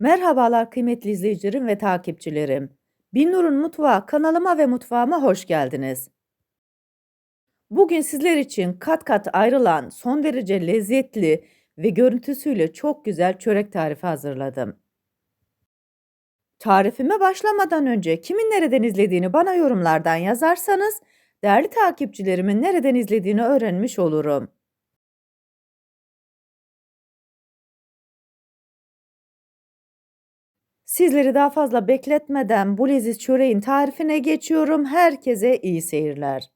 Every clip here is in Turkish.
Merhabalar kıymetli izleyicilerim ve takipçilerim. Binnur'un Mutfağı kanalıma ve mutfağıma hoş geldiniz. Bugün sizler için kat kat ayrılan son derece lezzetli ve görüntüsüyle çok güzel çörek tarifi hazırladım. Tarifime başlamadan önce kimin nereden izlediğini bana yorumlardan yazarsanız değerli takipçilerimin nereden izlediğini öğrenmiş olurum. Sizleri daha fazla bekletmeden bu leziz çöreğin tarifine geçiyorum. Herkese iyi seyirler.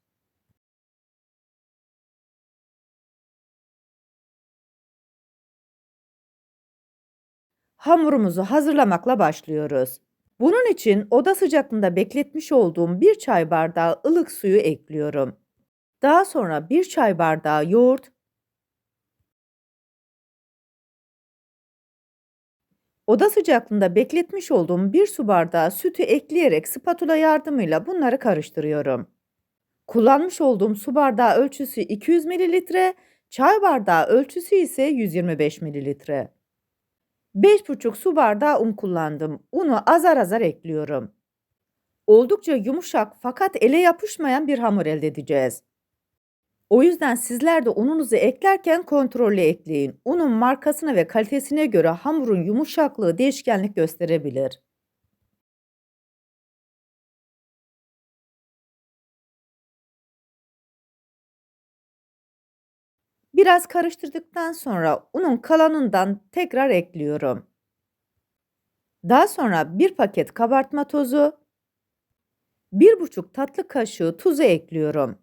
Hamurumuzu hazırlamakla başlıyoruz. Bunun için oda sıcaklığında bekletmiş olduğum bir çay bardağı ılık suyu ekliyorum. Daha sonra bir çay bardağı yoğurt, Oda sıcaklığında bekletmiş olduğum bir su bardağı sütü ekleyerek spatula yardımıyla bunları karıştırıyorum. Kullanmış olduğum su bardağı ölçüsü 200 ml, çay bardağı ölçüsü ise 125 ml. 5,5 su bardağı un kullandım. Unu azar azar ekliyorum. Oldukça yumuşak fakat ele yapışmayan bir hamur elde edeceğiz. O yüzden sizler de ununuzu eklerken kontrollü ekleyin. Unun markasına ve kalitesine göre hamurun yumuşaklığı değişkenlik gösterebilir. Biraz karıştırdıktan sonra unun kalanından tekrar ekliyorum. Daha sonra bir paket kabartma tozu, bir buçuk tatlı kaşığı tuzu ekliyorum.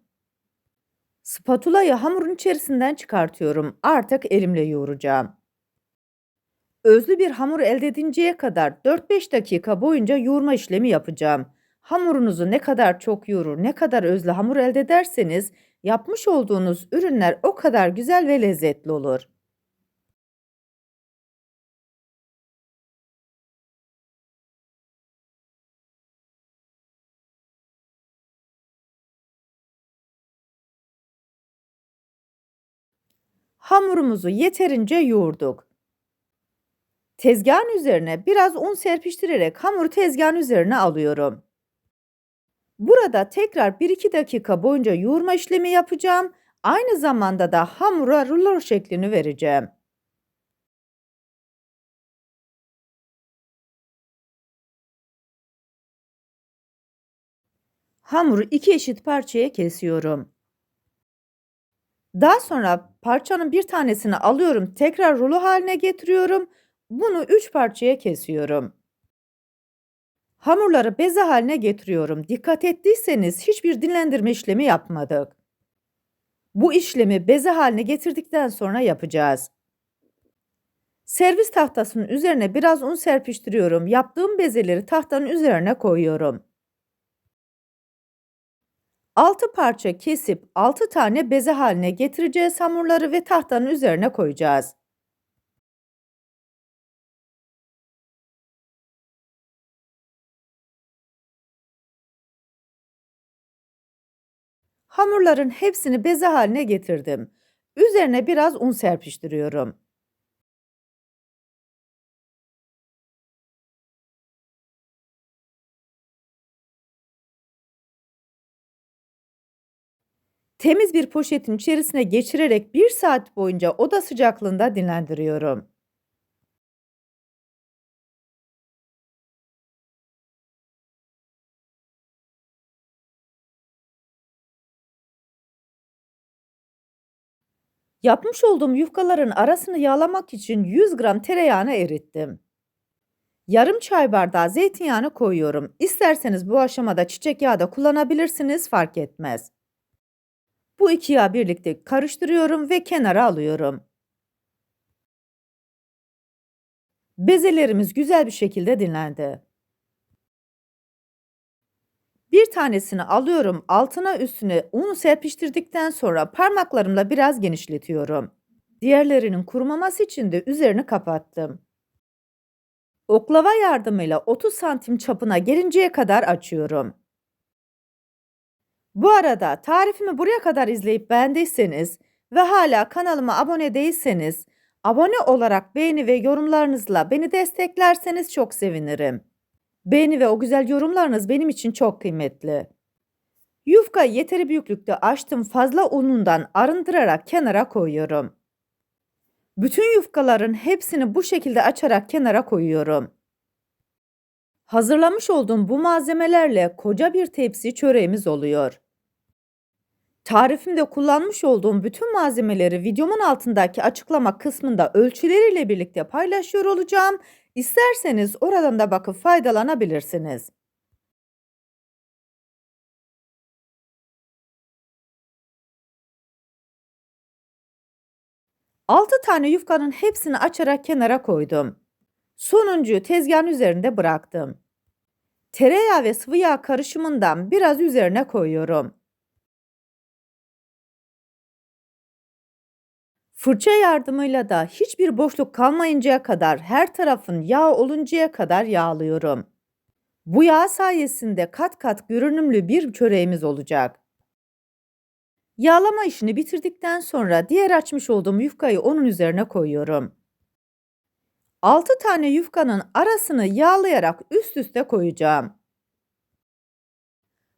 Spatulayı hamurun içerisinden çıkartıyorum. Artık elimle yoğuracağım. Özlü bir hamur elde edinceye kadar 4-5 dakika boyunca yoğurma işlemi yapacağım. Hamurunuzu ne kadar çok yoğurur, ne kadar özlü hamur elde ederseniz yapmış olduğunuz ürünler o kadar güzel ve lezzetli olur. Hamurumuzu yeterince yoğurduk. Tezgahın üzerine biraz un serpiştirerek hamuru tezgahın üzerine alıyorum. Burada tekrar 1-2 dakika boyunca yoğurma işlemi yapacağım. Aynı zamanda da hamura rulo şeklini vereceğim. Hamuru iki eşit parçaya kesiyorum. Daha sonra parçanın bir tanesini alıyorum, tekrar rulo haline getiriyorum. Bunu 3 parçaya kesiyorum. Hamurları beze haline getiriyorum. Dikkat ettiyseniz hiçbir dinlendirme işlemi yapmadık. Bu işlemi beze haline getirdikten sonra yapacağız. Servis tahtasının üzerine biraz un serpiştiriyorum. Yaptığım bezeleri tahtanın üzerine koyuyorum. 6 parça kesip 6 tane beze haline getireceğiz hamurları ve tahtanın üzerine koyacağız. Hamurların hepsini beze haline getirdim. Üzerine biraz un serpiştiriyorum. Temiz bir poşetin içerisine geçirerek 1 saat boyunca oda sıcaklığında dinlendiriyorum. Yapmış olduğum yufkaların arasını yağlamak için 100 gram tereyağını erittim. Yarım çay bardağı zeytinyağını koyuyorum. İsterseniz bu aşamada çiçek yağı da kullanabilirsiniz fark etmez. Bu iki yağı birlikte karıştırıyorum ve kenara alıyorum. Bezelerimiz güzel bir şekilde dinlendi. Bir tanesini alıyorum, altına üstüne unu serpiştirdikten sonra parmaklarımla biraz genişletiyorum. Diğerlerinin kurumaması için de üzerini kapattım. Oklava yardımıyla 30 santim çapına gelinceye kadar açıyorum. Bu arada tarifimi buraya kadar izleyip beğendiyseniz ve hala kanalıma abone değilseniz Abone olarak beğeni ve yorumlarınızla beni desteklerseniz çok sevinirim. Beğeni ve o güzel yorumlarınız benim için çok kıymetli. Yufka yeteri büyüklükte açtım fazla unundan arındırarak kenara koyuyorum. Bütün yufkaların hepsini bu şekilde açarak kenara koyuyorum. Hazırlamış olduğum bu malzemelerle koca bir tepsi çöreğimiz oluyor. Tarifimde kullanmış olduğum bütün malzemeleri videomun altındaki açıklama kısmında ölçüleriyle birlikte paylaşıyor olacağım. İsterseniz oradan da bakıp faydalanabilirsiniz. Altı tane yufkanın hepsini açarak kenara koydum. Sonuncuyu tezgahın üzerinde bıraktım. Tereyağı ve sıvı yağ karışımından biraz üzerine koyuyorum. Fırça yardımıyla da hiçbir boşluk kalmayıncaya kadar her tarafın yağ oluncaya kadar yağlıyorum. Bu yağ sayesinde kat kat görünümlü bir çöreğimiz olacak. Yağlama işini bitirdikten sonra diğer açmış olduğum yufkayı onun üzerine koyuyorum. 6 tane yufkanın arasını yağlayarak üst üste koyacağım.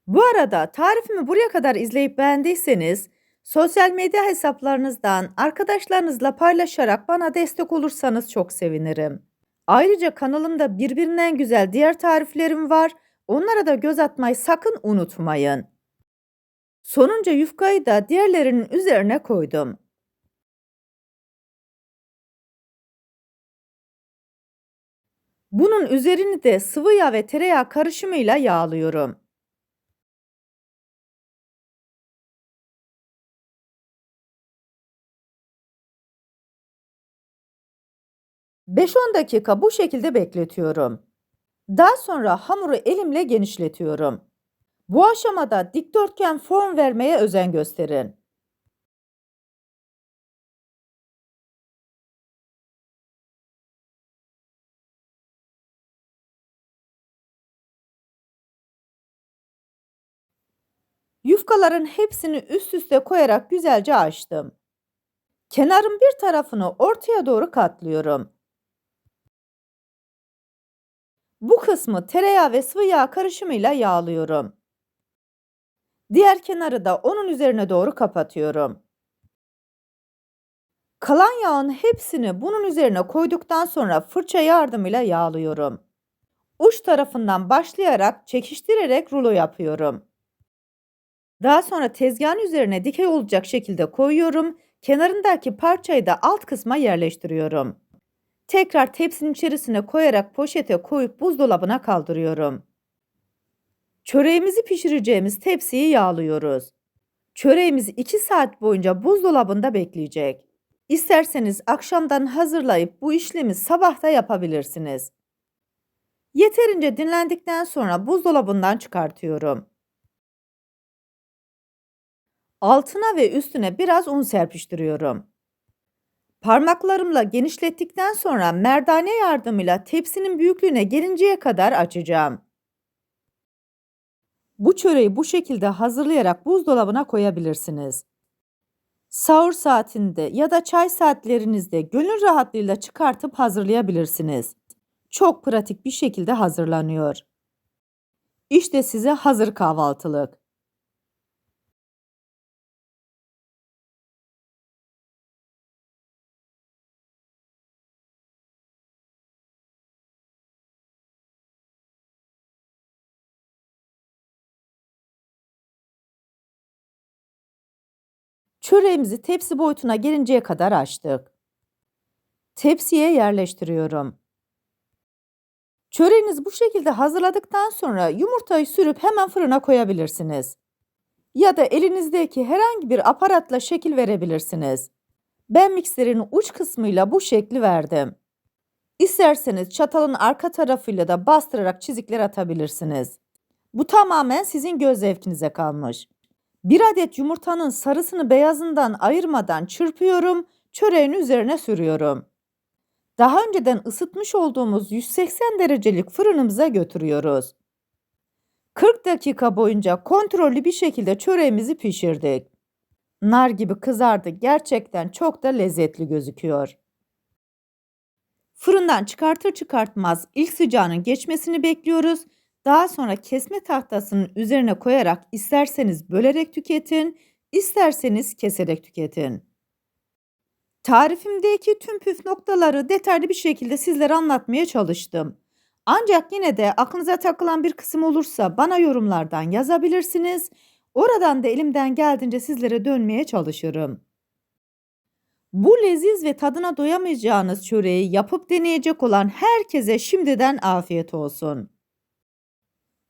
Bu arada tarifimi buraya kadar izleyip beğendiyseniz sosyal medya hesaplarınızdan arkadaşlarınızla paylaşarak bana destek olursanız çok sevinirim. Ayrıca kanalımda birbirinden güzel diğer tariflerim var. Onlara da göz atmayı sakın unutmayın. Sonunca yufkayı da diğerlerinin üzerine koydum. Bunun üzerini de sıvı yağ ve tereyağı karışımıyla yağlıyorum. ...5-10 dakika bu şekilde bekletiyorum. Daha sonra hamuru elimle genişletiyorum. Bu aşamada dikdörtgen form vermeye özen gösterin. Yufkaların hepsini üst üste koyarak güzelce açtım. Kenarın bir tarafını ortaya doğru katlıyorum. Bu kısmı tereyağı ve sıvı yağ karışımıyla yağlıyorum. Diğer kenarı da onun üzerine doğru kapatıyorum. Kalan yağın hepsini bunun üzerine koyduktan sonra fırça yardımıyla yağlıyorum. Uç tarafından başlayarak çekiştirerek rulo yapıyorum. Daha sonra tezgahın üzerine dikey olacak şekilde koyuyorum. Kenarındaki parçayı da alt kısma yerleştiriyorum. Tekrar tepsinin içerisine koyarak poşete koyup buzdolabına kaldırıyorum. Çöreğimizi pişireceğimiz tepsiyi yağlıyoruz. Çöreğimiz 2 saat boyunca buzdolabında bekleyecek. İsterseniz akşamdan hazırlayıp bu işlemi sabah da yapabilirsiniz. Yeterince dinlendikten sonra buzdolabından çıkartıyorum. Altına ve üstüne biraz un serpiştiriyorum. Parmaklarımla genişlettikten sonra merdane yardımıyla tepsinin büyüklüğüne gelinceye kadar açacağım. Bu çöreği bu şekilde hazırlayarak buzdolabına koyabilirsiniz. Sahur saatinde ya da çay saatlerinizde gönül rahatlığıyla çıkartıp hazırlayabilirsiniz. Çok pratik bir şekilde hazırlanıyor. İşte size hazır kahvaltılık. Çöreğimizi tepsi boyutuna gelinceye kadar açtık. Tepsiye yerleştiriyorum. Çöreğinizi bu şekilde hazırladıktan sonra yumurtayı sürüp hemen fırına koyabilirsiniz. Ya da elinizdeki herhangi bir aparatla şekil verebilirsiniz. Ben mikserin uç kısmıyla bu şekli verdim. İsterseniz çatalın arka tarafıyla da bastırarak çizikler atabilirsiniz. Bu tamamen sizin göz zevkinize kalmış. Bir adet yumurtanın sarısını beyazından ayırmadan çırpıyorum, çöreğin üzerine sürüyorum. Daha önceden ısıtmış olduğumuz 180 derecelik fırınımıza götürüyoruz. 40 dakika boyunca kontrollü bir şekilde çöreğimizi pişirdik. Nar gibi kızardı. Gerçekten çok da lezzetli gözüküyor. Fırından çıkartır çıkartmaz ilk sıcağının geçmesini bekliyoruz. Daha sonra kesme tahtasının üzerine koyarak isterseniz bölerek tüketin, isterseniz keserek tüketin. Tarifimdeki tüm püf noktaları detaylı bir şekilde sizlere anlatmaya çalıştım. Ancak yine de aklınıza takılan bir kısım olursa bana yorumlardan yazabilirsiniz. Oradan da elimden geldiğince sizlere dönmeye çalışırım. Bu leziz ve tadına doyamayacağınız çöreği yapıp deneyecek olan herkese şimdiden afiyet olsun.